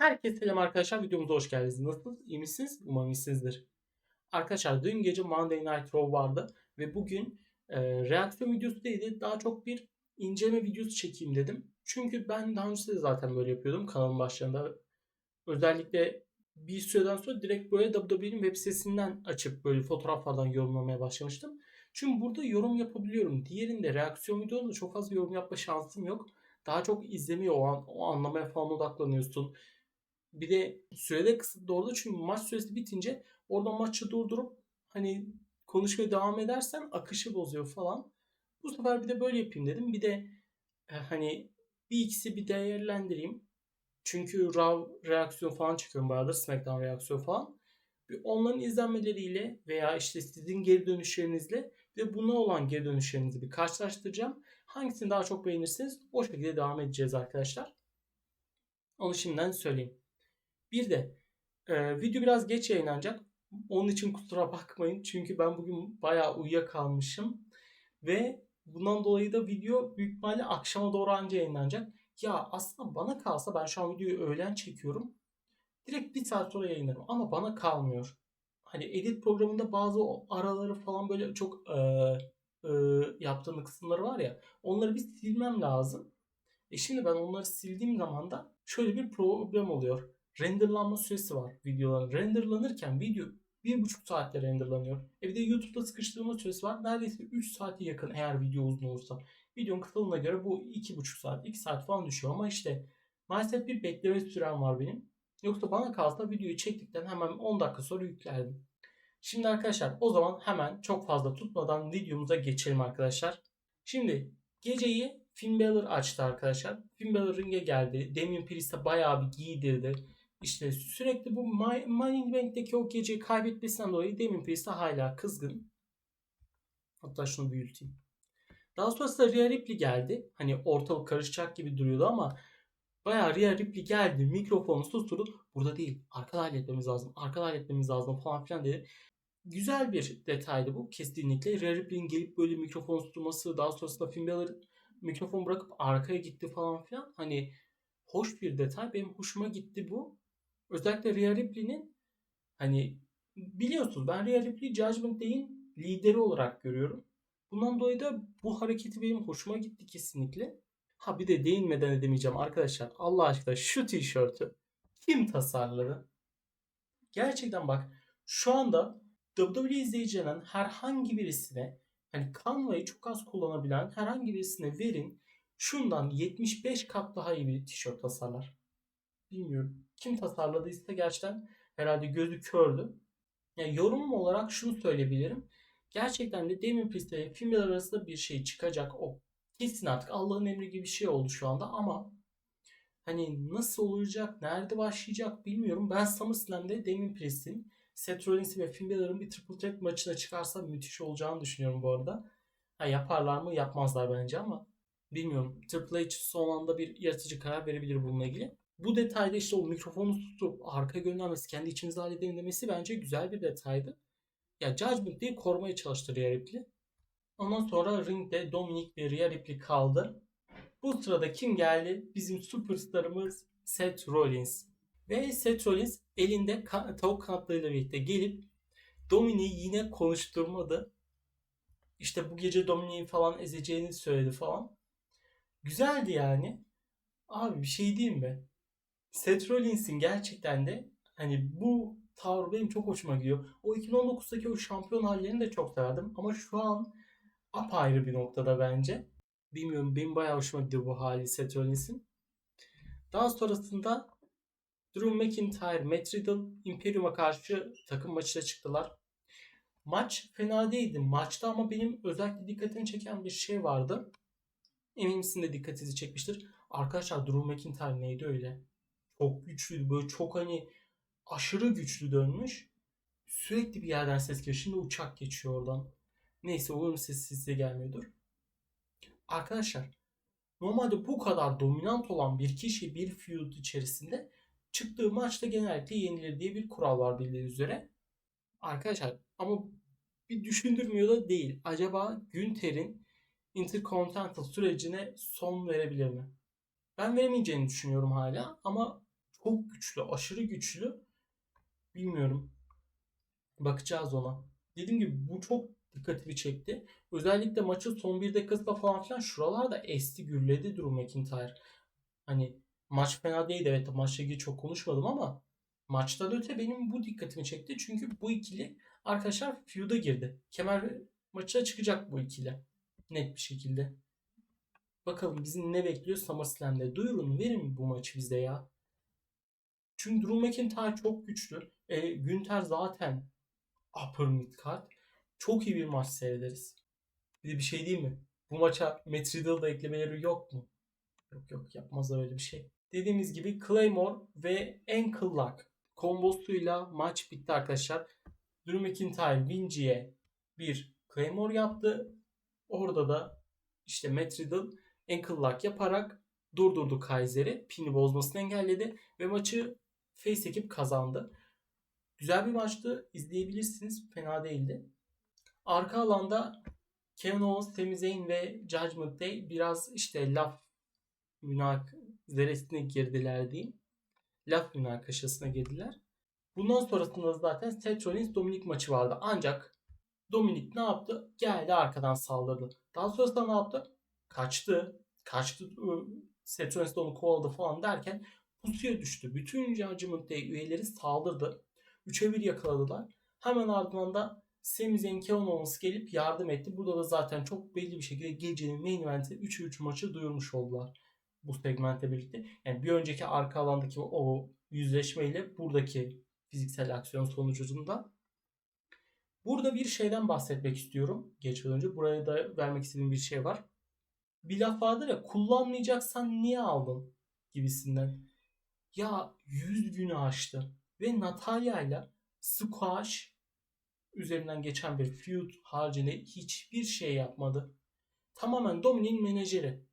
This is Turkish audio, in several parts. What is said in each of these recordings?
Herkese selam arkadaşlar. Videomuza hoş geldiniz. Nasılsınız? İyi misiniz? Umarım iyisinizdir. Arkadaşlar dün gece Monday Night Raw vardı ve bugün e, reaksiyon videosu değildi. Daha çok bir inceleme videosu çekeyim dedim. Çünkü ben daha önce de zaten böyle yapıyordum kanalın başlarında. Özellikle bir süreden sonra direkt böyle WWE'nin web sitesinden açıp böyle fotoğraflardan yorumlamaya başlamıştım. Çünkü burada yorum yapabiliyorum. Diğerinde reaksiyon videolarında çok fazla yorum yapma şansım yok. Daha çok izlemeye, o, an, o anlamaya falan odaklanıyorsun. Bir de sürede kısıtlı orada çünkü maç süresi bitince orada maçı durdurup hani konuşmaya devam edersen akışı bozuyor falan. Bu sefer bir de böyle yapayım dedim. Bir de e, hani bir ikisi bir değerlendireyim. Çünkü Raw reaksiyon falan çekiyorum bayağıdır. SmackDown reaksiyon falan. Bir onların izlenmeleriyle veya işte sizin geri dönüşlerinizle ve buna olan geri dönüşlerinizi bir karşılaştıracağım. Hangisini daha çok beğenirseniz o şekilde devam edeceğiz arkadaşlar. Onu şimdiden söyleyeyim. Bir de e, video biraz geç yayınlanacak. Onun için kusura bakmayın. Çünkü ben bugün bayağı uyuyakalmışım. Ve bundan dolayı da video büyük ihtimalle akşama doğru anca yayınlanacak. Ya aslında bana kalsa ben şu an videoyu öğlen çekiyorum. Direkt bir saat sonra yayınlarım. Ama bana kalmıyor. Hani edit programında bazı araları falan böyle çok e, e, yaptığım kısımları var ya. Onları bir silmem lazım. E şimdi ben onları sildiğim zaman da şöyle bir problem oluyor renderlanma süresi var videoların. Renderlanırken video bir buçuk saatte renderlanıyor. E bir de YouTube'da sıkıştırma süresi var. Neredeyse 3 saate yakın eğer video uzun olursa. Videonun kısalığına göre bu 2,5 saat, 2 saat falan düşüyor ama işte maalesef bir bekleme sürem var benim. Yoksa bana kalsa videoyu çektikten hemen 10 dakika sonra yüklerdim. Şimdi arkadaşlar o zaman hemen çok fazla tutmadan videomuza geçelim arkadaşlar. Şimdi geceyi Finn Balor açtı arkadaşlar. Finn Balor ringe geldi. Damien Priest'e bayağı bir giydirdi. İşte sürekli bu Money Bank'teki o geceyi kaybetmesinden dolayı Damien Priest hala kızgın. Hatta şunu büyüteyim. Daha sonrasında Rhea Ripley geldi. Hani ortalık karışacak gibi duruyordu ama bayağı Rhea Ripley geldi. Mikrofonu susturdu. Burada değil. Arkada halletmemiz lazım. Arkada halletmemiz lazım falan filan dedi. Güzel bir detaydı bu kesinlikle. Rhea Ripley'in gelip böyle mikrofon susturması daha sonrasında Finn Balor mikrofon bırakıp arkaya gitti falan filan. Hani hoş bir detay. Benim hoşuma gitti bu. Özellikle Rhea Ripley'nin hani biliyorsunuz ben Rhea Ripley Judgment Day'in lideri olarak görüyorum. Bundan dolayı da bu hareketi benim hoşuma gitti kesinlikle. Ha bir de değinmeden edemeyeceğim arkadaşlar. Allah aşkına şu tişörtü kim tasarladı? Gerçekten bak şu anda WWE izleyicilerinin herhangi birisine hani Canva'yı çok az kullanabilen herhangi birisine verin şundan 75 kat daha iyi bir tişört tasarlar. Bilmiyorum. Kim tasarladıysa gerçekten herhalde gözü kördü. Yani yorumum olarak şunu söyleyebilirim. Gerçekten de Damien Priest ile filmler arasında bir şey çıkacak. O kesin artık Allah'ın emri gibi bir şey oldu şu anda ama hani nasıl olacak, nerede başlayacak bilmiyorum. Ben SummerSlam'de Damien Priest'in Seth Rollins'i ve Finn bir Triple Threat maçına çıkarsa müthiş olacağını düşünüyorum bu arada. Ha, yaparlar mı? Yapmazlar bence ama bilmiyorum. Triple H son anda bir yaratıcı karar verebilir bununla ilgili bu detayda işte o mikrofonu tutup arka göndermesi, kendi içimizde halledelim demesi bence güzel bir detaydı. Ya Judgment diye korumaya çalıştı Rhea Ripley. Ondan sonra ringde Dominic ve Rhea Ripley kaldı. Bu sırada kim geldi? Bizim superstarımız Seth Rollins. Ve Seth Rollins elinde tavuk kanatlarıyla birlikte gelip Dominic'i yine konuşturmadı. İşte bu gece Dominic'i falan ezeceğini söyledi falan. Güzeldi yani. Abi bir şey diyeyim mi? Seth Rollins'in gerçekten de hani bu tavır benim çok hoşuma gidiyor. O 2019'daki o şampiyon hallerini de çok severdim ama şu an apayrı bir noktada bence. Bilmiyorum benim bayağı hoşuma gidiyor bu hali Seth Rollins'in. Daha sonrasında Drew McIntyre, Matt Riddle Imperium'a karşı takım maçına çıktılar. Maç fena değildi. Maçta ama benim özellikle dikkatimi çeken bir şey vardı. Eminim sizin de dikkatinizi çekmiştir. Arkadaşlar Drew McIntyre neydi öyle? Çok güçlü böyle çok hani aşırı güçlü dönmüş. Sürekli bir yerden ses geliyor. Şimdi uçak geçiyor oradan. Neyse umarım ses size gelmiyordur. Arkadaşlar normalde bu kadar dominant olan bir kişi bir feud içerisinde çıktığı maçta genellikle yenilir diye bir kural var bildiğiniz üzere. Arkadaşlar ama bir düşündürmüyor da değil. Acaba Günter'in Intercontinental sürecine son verebilir mi? Ben veremeyeceğini düşünüyorum hala ama çok güçlü, aşırı güçlü. Bilmiyorum. Bakacağız ona. Dediğim gibi bu çok dikkatimi çekti. Özellikle maçın son bir dakikasında falan filan şuralarda esti gürledi Drew McIntyre. Hani maç fena değildi. Evet maçla ilgili çok konuşmadım ama maçtan öte benim bu dikkatimi çekti. Çünkü bu ikili arkadaşlar feud'a girdi. Kemer maçına çıkacak bu ikili. Net bir şekilde. Bakalım bizi ne bekliyor SummerSlam'de. Duyurun verin bu maçı bize ya. Çünkü Drew McIntyre çok güçlü. E, Günter zaten upper mid card. Çok iyi bir maç seyrederiz. Bir de bir şey değil mi? Bu maça Matt Riddle da eklemeleri yok mu? Yok yok yapmazlar öyle bir şey. Dediğimiz gibi Claymore ve Ankle Lock kombosuyla maç bitti arkadaşlar. Drew McIntyre Vinci'ye bir Claymore yaptı. Orada da işte Matt Riddle Ankle Lock yaparak durdurdu Kaiser'i. Pin'i bozmasını engelledi ve maçı Face ekip kazandı. Güzel bir maçtı. İzleyebilirsiniz. Fena değildi. Arka alanda Kevin Owens, Sami Zayn ve Judgment Day biraz işte laf münazeresine girdiler diyeyim. Laf münakaşasına girdiler. Bundan sonrasında zaten Seth Rollins Dominik maçı vardı. Ancak Dominik ne yaptı? Geldi arkadan saldırdı. Daha sonrasında ne yaptı? Kaçtı. Kaçtı. Seth Rollins onu kovaladı falan derken pusuya düştü. Bütün Judgment Day üyeleri saldırdı. 3'e 1 yakaladılar. Hemen ardından da Sami Zayn Kevin Owens gelip yardım etti. Burada da zaten çok belli bir şekilde gecenin main eventi 3'e 3 maçı duyurmuş oldular. Bu segmentle birlikte. Yani bir önceki arka alandaki o yüzleşmeyle buradaki fiziksel aksiyon sonucunda Burada bir şeyden bahsetmek istiyorum. Geçmeden önce buraya da vermek istediğim bir şey var. Bir laf vardır ya kullanmayacaksan niye aldın gibisinden. Ya 100 günü aştı. Ve Natalya ile squash üzerinden geçen bir feud haricinde hiçbir şey yapmadı. Tamamen Dominik'in menajeri.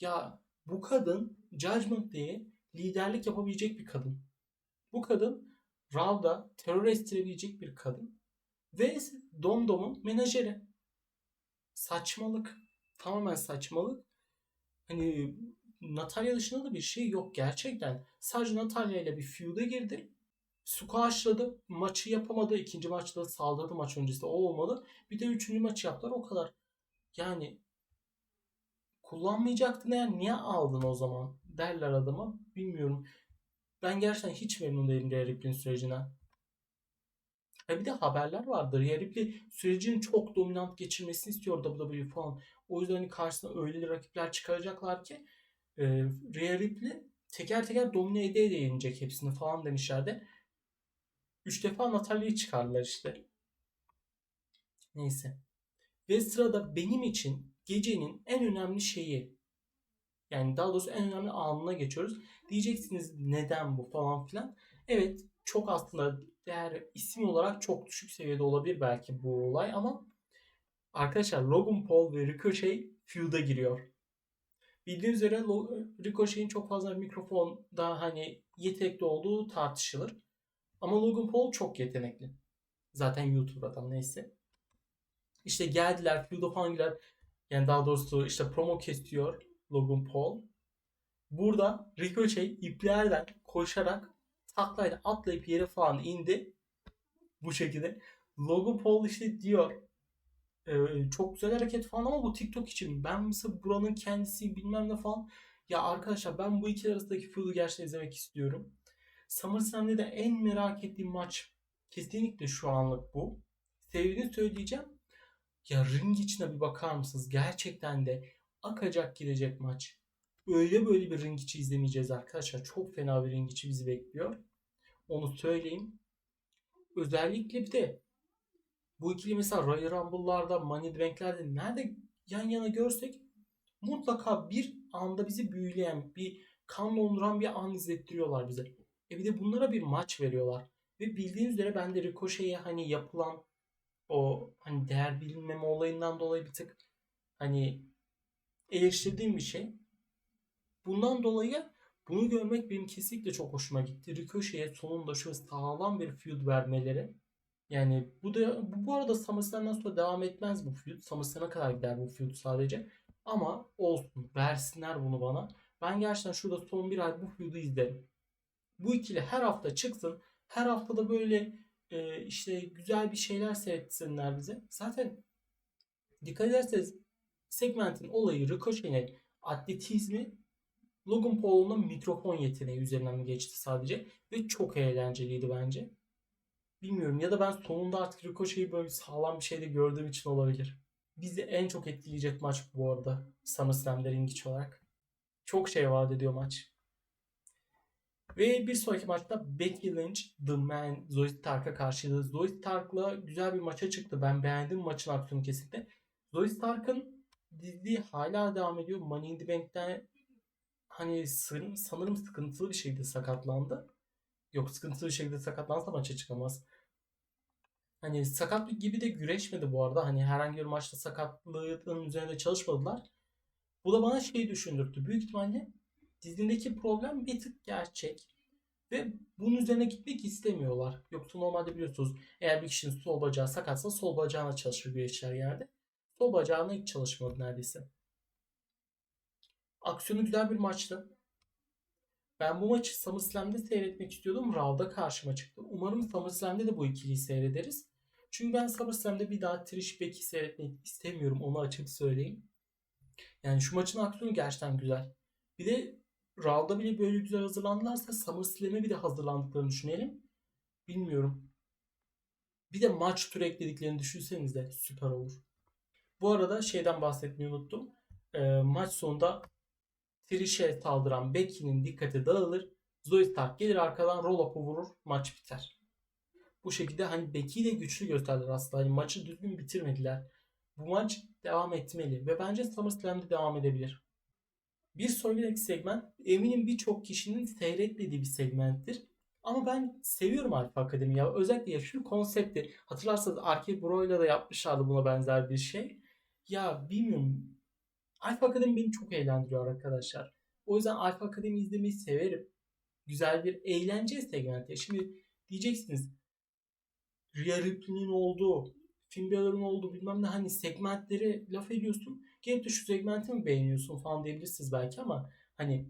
Ya bu kadın Judgment Day'e liderlik yapabilecek bir kadın. Bu kadın Raw'da terör estirebilecek bir kadın. Ve Domdom'un menajeri. Saçmalık. Tamamen saçmalık. Hani Natalya dışında da bir şey yok gerçekten. Sadece Natalya ile bir feud'a girdi. Squashladı. Maçı yapamadı. İkinci maçta saldırdı maç öncesinde. O olmadı. Bir de üçüncü maçı yaptılar. O kadar. Yani kullanmayacaktın yani niye aldın o zaman derler adama. Bilmiyorum. Ben gerçekten hiç memnun değilim Rhea Ripley'in sürecine. Ya bir de haberler vardır. Rhea Ripley sürecini çok dominant geçirmesini istiyor WWE falan. O yüzden hani karşısına öyle rakipler çıkaracaklar ki e, Rhea Ripley teker teker domine ede yenecek hepsini falan demişlerdi. Üç defa Natalya'yı çıkardılar işte. Neyse. Ve sırada benim için gecenin en önemli şeyi yani daha doğrusu en önemli anına geçiyoruz. Diyeceksiniz neden bu falan filan. Evet çok aslında değer isim olarak çok düşük seviyede olabilir belki bu olay ama arkadaşlar Logan Paul ve Ricochet feud'a giriyor. Bildiğiniz üzere Ricochet'in çok fazla mikrofonda hani yetenekli olduğu tartışılır. Ama Logan Paul çok yetenekli. Zaten YouTube'dan neyse. İşte geldiler, feud'a falan girdiler. Yani daha doğrusu işte promo kesiyor Logan Paul. Burada Ricochet iplerden koşarak taklayla atlayıp yere falan indi. Bu şekilde. Logan Paul işte diyor ee, çok güzel hareket falan ama bu TikTok için. Ben mesela buranın kendisi bilmem ne falan. Ya arkadaşlar ben bu iki arasındaki feud'u gerçekten izlemek istiyorum. SummerSlam'de de en merak ettiğim maç kesinlikle şu anlık bu. Sevdiğini söyleyeceğim. Ya ring içine bir bakar mısınız? Gerçekten de akacak gidecek maç. Öyle böyle bir ring içi izlemeyeceğiz arkadaşlar. Çok fena bir ring içi bizi bekliyor. Onu söyleyeyim. Özellikle bir de bu ikili mesela Royal Rumble'larda, Money Bank'lerde nerede yan yana görsek mutlaka bir anda bizi büyüleyen, bir kan donduran bir an izlettiriyorlar bize. E bir de bunlara bir maç veriyorlar. Ve bildiğiniz üzere ben de Ricochet'e hani yapılan o hani değer bilinmeme olayından dolayı bir tık hani eleştirdiğim bir şey. Bundan dolayı bunu görmek benim kesinlikle çok hoşuma gitti. Ricochet'e sonunda şöyle sağlam bir feud vermeleri. Yani bu da bu, bu arada SummerSlam'dan sonra devam etmez bu feud. SummerSlam'a kadar gider bu feud sadece. Ama olsun. Versinler bunu bana. Ben gerçekten şurada son bir ay bu feud'u izlerim. Bu ikili her hafta çıksın. Her haftada böyle e, işte güzel bir şeyler seyretsinler bize. Zaten dikkat ederseniz segmentin olayı Ricochet'in atletizmi Logan Paul'un mikrofon yeteneği üzerinden geçti sadece. Ve çok eğlenceliydi bence. Bilmiyorum ya da ben sonunda artık Ricochet'i böyle sağlam bir şeyde gördüğüm için olabilir. Bizi en çok etkileyecek maç bu arada. SummerSlam'de ring olarak. Çok şey vaat ediyor maç. Ve bir sonraki maçta Becky Lynch The Man Zoe Stark'a karşıydı. Zoe Stark'la güzel bir maça çıktı. Ben beğendim maçın aksiyonu kesinlikle. Zoe Stark'ın dizliği hala devam ediyor. Money in the Bank'ten hani sanırım sıkıntılı bir şekilde sakatlandı. Yok sıkıntılı bir şekilde sakatlansa maça çıkamaz. Hani sakatlık gibi de güreşmedi bu arada. Hani herhangi bir maçta sakatlığın üzerinde çalışmadılar. Bu da bana şey düşündürttü. Büyük ihtimalle dizindeki problem bir tık gerçek. Ve bunun üzerine gitmek istemiyorlar. Yoksa normalde biliyorsunuz eğer bir kişinin sol bacağı sakatsa sol bacağına çalışır güreşler yerde. Sol bacağına hiç çalışmadı neredeyse. Aksiyonu güzel bir maçtı. Ben bu maçı SummerSlam'de seyretmek istiyordum. Raw'da karşıma çıktı. Umarım SummerSlam'de de bu ikiliyi seyrederiz. Çünkü ben SummerSlam'de bir daha Trish Becky seyretmek istemiyorum. Onu açık söyleyeyim. Yani şu maçın aksiyonu gerçekten güzel. Bir de Raw'da bile böyle güzel hazırlandılarsa SummerSlam'e bir de hazırlandıklarını düşünelim. Bilmiyorum. Bir de maç turu eklediklerini düşünseniz de süper olur. Bu arada şeyden bahsetmeyi unuttum. E, maç sonunda Trish'e saldıran Becky'nin dikkati dağılır. Zoe Stark gelir arkadan roll up'u vurur. Maç biter. Bu şekilde hani Becky'yi de güçlü gösterdiler aslında. Hani maçı düzgün bitirmediler. Bu maç devam etmeli ve bence SummerSlam'de devam edebilir. Bir sonraki segment eminim birçok kişinin seyretmediği bir segmenttir. Ama ben seviyorum Alfa Akademi ya. Özellikle ya şu konsepti. Hatırlarsanız Arcade Bro'yla da yapmışlardı buna benzer bir şey. Ya bilmiyorum. Alfa Akademi beni çok eğlendiriyor arkadaşlar. O yüzden Alfa Akademi izlemeyi severim. Güzel bir eğlence segmenti. Şimdi diyeceksiniz Rhea Ripley'nin olduğu, Finn Balor'un olduğu bilmem ne hani segmentleri laf ediyorsun. Gelip de şu segmenti mi beğeniyorsun falan diyebilirsiniz belki ama hani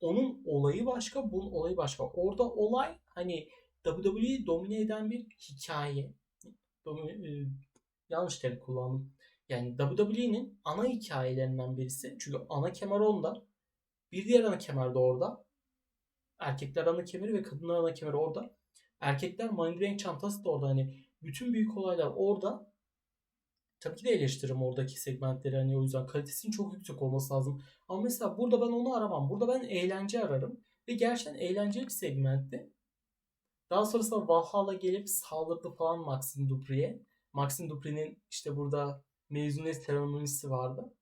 onun olayı başka, bunun olayı başka. Orada olay hani WWE'yi domine eden bir hikaye. Domine, e, yanlış terim kullandım. Yani WWE'nin ana hikayelerinden birisi. Çünkü ana kemer onda. Bir diğer ana kemer de orada. Erkekler ana kemeri ve kadınlar ana kemeri orada. Erkekler Mind çantası da orada. Hani bütün büyük olaylar orada. Tabii ki de eleştiririm oradaki segmentleri. Hani o yüzden kalitesinin çok yüksek olması lazım. Ama mesela burada ben onu aramam. Burada ben eğlence ararım. Ve gerçekten eğlenceli bir segmentti. Daha sonrasında Valhalla gelip saldırdı falan Maxim Dupri'ye. Maxim Dupri'nin işte burada mezuniyet seremonisi vardı.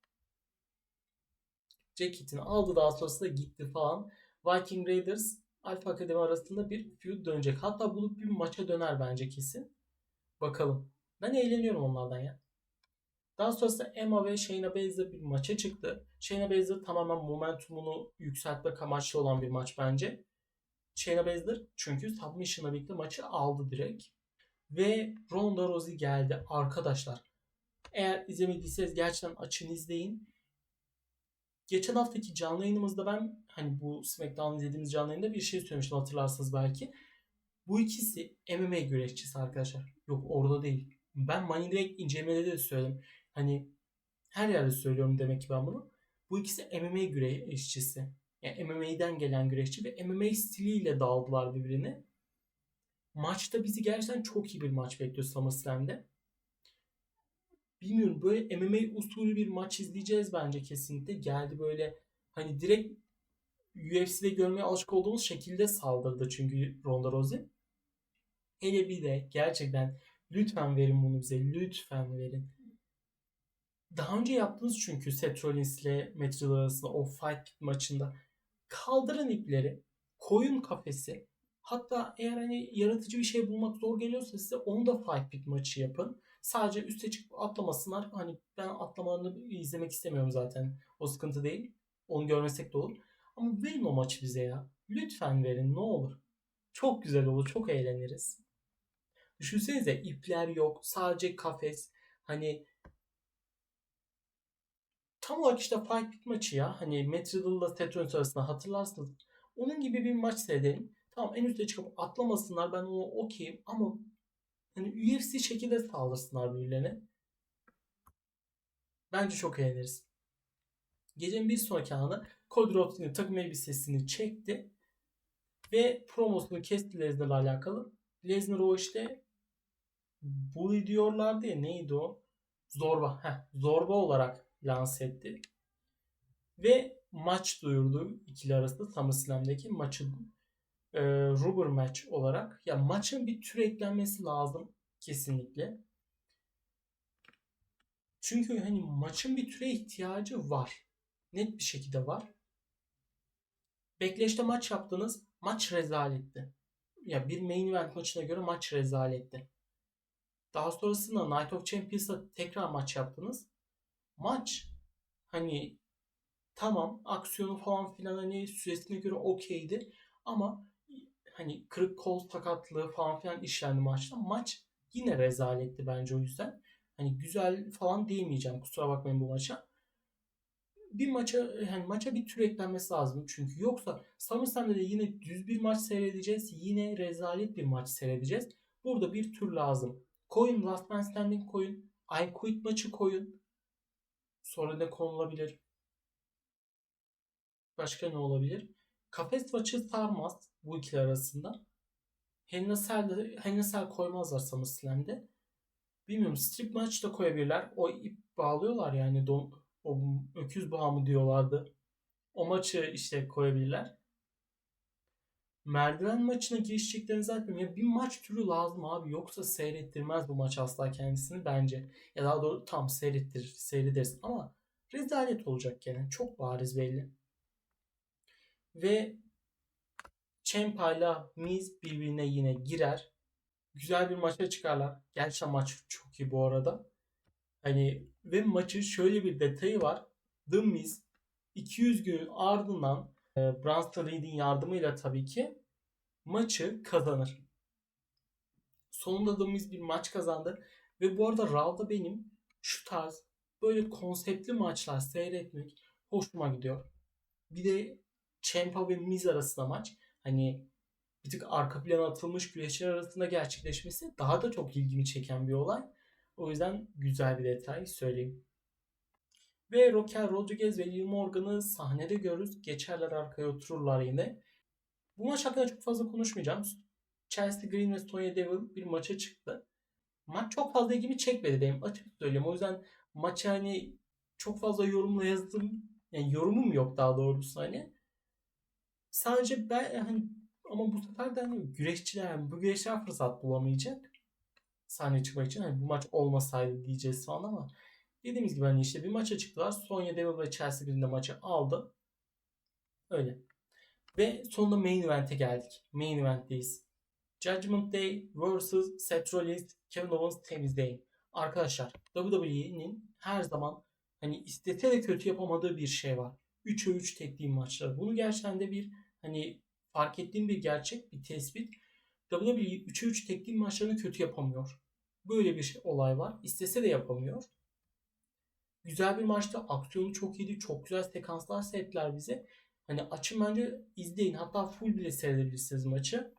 Ceketini aldı daha sonrasında gitti falan. Viking Raiders Alfa Akademi arasında bir feud dönecek. Hatta bulup bir maça döner bence kesin. Bakalım. Ben eğleniyorum onlardan ya. Daha sonrasında Emma ve Shayna Baszler bir maça çıktı. Shayna Baszler tamamen momentumunu yükseltmek amaçlı olan bir maç bence. Shayna Baszler çünkü submission'la birlikte maçı aldı direkt. Ve Ronda Rousey geldi arkadaşlar. Eğer izlemediyseniz gerçekten açın izleyin. Geçen haftaki canlı yayınımızda ben hani bu SmackDown izlediğimiz canlı yayında bir şey söylemiştim hatırlarsınız belki. Bu ikisi MMA güreşçisi arkadaşlar. Yok orada değil. Ben Money Direct incelemeleri de söyledim. Hani her yerde söylüyorum demek ki ben bunu. Bu ikisi MMA güreşçisi. Yani MMA'den gelen güreşçi ve MMA stiliyle dağıldılar birbirine. Maçta bizi gerçekten çok iyi bir maç bekliyor SummerSlam'de bilmiyorum böyle MMA usulü bir maç izleyeceğiz bence kesinlikle. Geldi böyle hani direkt UFC'de görmeye alışık olduğumuz şekilde saldırdı çünkü Ronda Rousey. Hele bir de gerçekten lütfen verin bunu bize. Lütfen verin. Daha önce yaptınız çünkü Seth Rollins ile Matt arasında o fight maçında. Kaldırın ipleri. Koyun kafesi. Hatta eğer hani yaratıcı bir şey bulmak zor geliyorsa size onu da fight pit maçı yapın. Sadece üste çıkıp atlamasınlar. Hani ben atlamalarını izlemek istemiyorum zaten. O sıkıntı değil. Onu görmesek de olur. Ama verin o maçı bize ya. Lütfen verin ne olur. Çok güzel olur. Çok eğleniriz. Düşünsenize ipler yok. Sadece kafes. Hani tam olarak işte Fight Pit maçı ya. Hani Matt Riddle'la Seth Rollins arasında hatırlarsınız. Onun gibi bir maç seyredelim. Tamam en üste çıkıp atlamasınlar ben ona okeyim ama hani UFC şekilde saldırsınlar birbirlerine. Bence çok eğleniriz. Gecenin bir sonraki anı Cody Rhodes'in takım elbisesini çekti ve promosunu kesti Lesnar'la alakalı. Lesnar o işte bully diyorlardı ya neydi o? Zorba. Heh, zorba olarak lanse etti. Ve maç duyurdu ikili arasında SummerSlam'daki maçı e, rubber match olarak. Ya maçın bir tür eklenmesi lazım kesinlikle. Çünkü hani maçın bir türe ihtiyacı var. Net bir şekilde var. Backlash'te maç yaptınız. Maç rezaletti. Ya bir main event maçına göre maç rezaletti. Daha sonrasında Night of Champions'ta tekrar maç yaptınız. Maç hani tamam aksiyonu falan filan hani süresine göre okeydi ama hani kırık kol sakatlığı falan filan işlendi maçta. Maç yine rezaletti bence o yüzden. Hani güzel falan diyemeyeceğim kusura bakmayın bu maça. Bir maça yani maça bir tür eklenmesi lazım çünkü yoksa SummerSlam'da da yine düz bir maç seyredeceğiz. Yine rezalet bir maç seyredeceğiz. Burada bir tür lazım. Koyun Last Man Standing koyun. I Quit maçı koyun. Sonra ne konulabilir? Başka ne olabilir? Kafes maçı sarmaz bu ikili arasında. A Cell koymazlar SummerSlam'de. Bilmiyorum strip maç da koyabilirler. O ip bağlıyorlar yani don, o öküz bağı diyorlardı. O maçı işte koyabilirler. Merdiven maçına girişeceklerini zaten ya bir maç türü lazım abi. Yoksa seyrettirmez bu maç asla kendisini bence. Ya daha doğru tam seyrettir, seyrederiz ama rezalet olacak gene. Çok bariz belli. Ve Ciampa ile Miz birbirine yine girer. Güzel bir maça çıkarlar. Gerçekten maç çok iyi bu arada. Hani ve maçın şöyle bir detayı var. The Miz 200 günün ardından e, Braun Reed'in yardımıyla tabii ki maçı kazanır. Sonunda The Miz bir maç kazandı. Ve bu arada Raw'da benim şu tarz böyle konseptli maçlar seyretmek hoşuma gidiyor. Bir de Ciampa ve Miz arasında maç. Hani bir tık arka plana atılmış güreşler arasında gerçekleşmesi daha da çok ilgimi çeken bir olay. O yüzden güzel bir detay söyleyeyim. Ve Raquel Rodriguez ve Liv Morgan'ı sahnede görürüz. Geçerler arkaya otururlar yine. Bu maç hakkında çok fazla konuşmayacağım. Chelsea Green ve Sonya Devil bir maça çıktı. Maç çok fazla ilgimi çekmedi benim açık söyleyeyim. O yüzden maçı hani çok fazla yorumla yazdım. Yani yorumum yok daha doğrusu hani. Sadece ben hani ama bu sefer de hani güreşçiler yani bu güreşçiler fırsat bulamayacak. Sahneye çıkmak için hani bu maç olmasaydı diyeceğiz falan ama dediğimiz gibi hani işte bir maça çıktılar. Sonya Devil ve Chelsea birinde maçı aldı. Öyle. Ve sonunda main event'e geldik. Main event'teyiz. Judgment Day vs. Seth Rollins, Kevin Owens temizleyin. Arkadaşlar WWE'nin her zaman hani istese de kötü yapamadığı bir şey var. 3'e 3 tekliğim maçları. Bunu gerçekten de bir hani fark ettiğim bir gerçek, bir tespit. WWE 3'e 3 tekliğim maçlarını kötü yapamıyor. Böyle bir şey, olay var. İstese de yapamıyor. Güzel bir maçtı. Aksiyonu çok iyiydi. Çok güzel sekanslar seyrettiler bize. Hani açın bence izleyin. Hatta full bile seyredebilirsiniz maçı.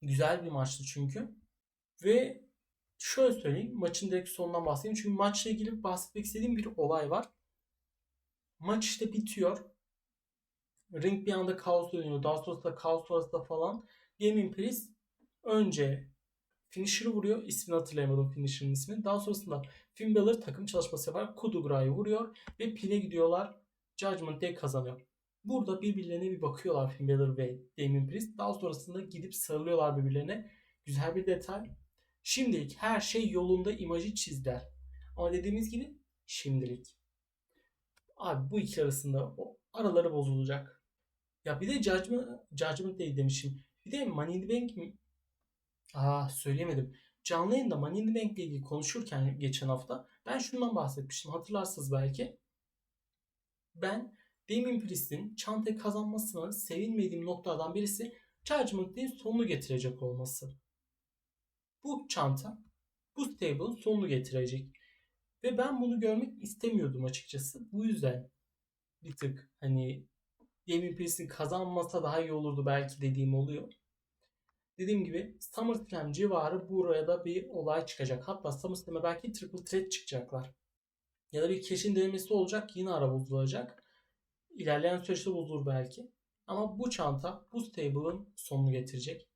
Güzel bir maçtı çünkü. Ve şöyle söyleyeyim. Maçın direkt sonundan bahsedeyim. Çünkü maçla ilgili bahsetmek istediğim bir olay var. Maç işte bitiyor. Ring bir anda kaos dönüyor. Daha sonrasında kaos sonrasında falan. Damien Priest önce finisher'ı vuruyor. İsmini hatırlayamadım finisher'ın ismini. Daha sonrasında Finn Balor takım çalışması yapar. Kudugra'yı vuruyor ve pile gidiyorlar. Judgment Day kazanıyor. Burada birbirlerine bir bakıyorlar Finn Balor ve Damien Priest. Daha sonrasında gidip sarılıyorlar birbirlerine. Güzel bir detay. Şimdilik her şey yolunda imajı çizdiler. Ama dediğimiz gibi şimdilik. Abi bu iki arasında araları bozulacak. Ya bir de Judgment, Judgment Day demişim. Bir de Money in the Bank? Aa söyleyemedim. Canlı yayında Money in the Bank ile ilgili konuşurken geçen hafta ben şundan bahsetmiştim. Hatırlarsınız belki. Ben Damien Priest'in çantayı kazanmasına sevinmediğim noktadan birisi Judgment Day'in sonunu getirecek olması. Bu çanta bu stable'ın sonunu getirecek. Ve ben bunu görmek istemiyordum açıkçası. Bu yüzden bir tık hani Damien Priest'in kazanmasa daha iyi olurdu belki dediğim oluyor. Dediğim gibi SummerSlam civarı buraya da bir olay çıkacak. Hatta SummerSlam'a belki Triple Threat çıkacaklar. Ya da bir keşin denemesi olacak yine ara bozulacak. İlerleyen süreçte bozulur belki. Ama bu çanta bu stable'ın sonunu getirecek.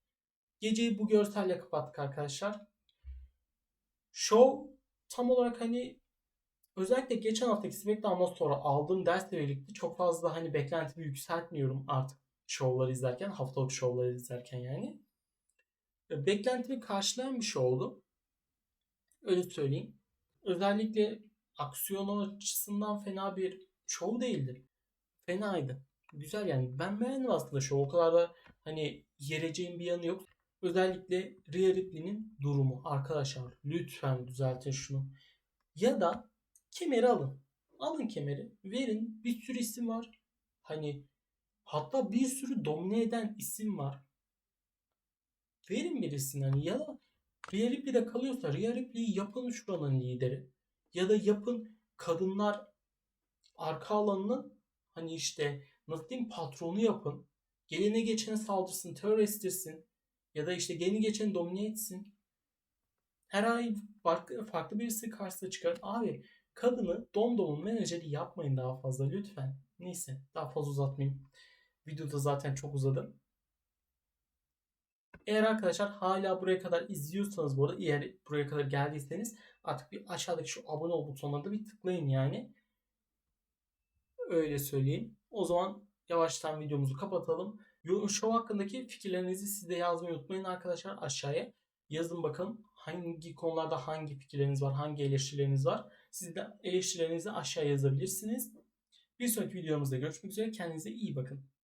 Geceyi bu görselle kapattık arkadaşlar. Show tam olarak hani özellikle geçen haftaki SmackDown'dan sonra aldığım dersle birlikte çok fazla hani beklentimi yükseltmiyorum artık şovları izlerken, haftalık şovları izlerken yani. Beklentimi karşılayan bir şey oldu. Öyle söyleyeyim. Özellikle aksiyon açısından fena bir şov değildi. Fenaydı. Güzel yani. Ben beğendim aslında şov. O kadar da hani yereceğim bir yanı yok. Özellikle Rhea Ripley'nin durumu. Arkadaşlar lütfen düzeltin şunu. Ya da kemeri alın. Alın kemeri. Verin. Bir sürü isim var. Hani hatta bir sürü domine eden isim var. Verin birisini hani ya da Rhea Ripley'de kalıyorsa Rhea Ripley'i yapın şuranın lideri. Ya da yapın kadınlar arka alanının hani işte nasıl diyeyim patronu yapın. Gelene geçene saldırsın, terör estirsin. Ya da işte geleni geçeni domine etsin. Her ay farklı, farklı birisi karşısına çıkar. Abi kadını domdomun menajeri yapmayın daha fazla lütfen. Neyse daha fazla uzatmayayım. Videoda zaten çok uzadı. Eğer arkadaşlar hala buraya kadar izliyorsanız bu arada eğer buraya kadar geldiyseniz artık bir aşağıdaki şu abone ol butonuna da bir tıklayın yani. Öyle söyleyeyim. O zaman yavaştan videomuzu kapatalım. Show hakkındaki fikirlerinizi siz de yazmayı unutmayın arkadaşlar aşağıya. Yazın bakalım hangi konularda hangi fikirleriniz var, hangi eleştirileriniz var. Siz de eleştirilerinizi aşağıya yazabilirsiniz. Bir sonraki videomuzda görüşmek üzere. Kendinize iyi bakın.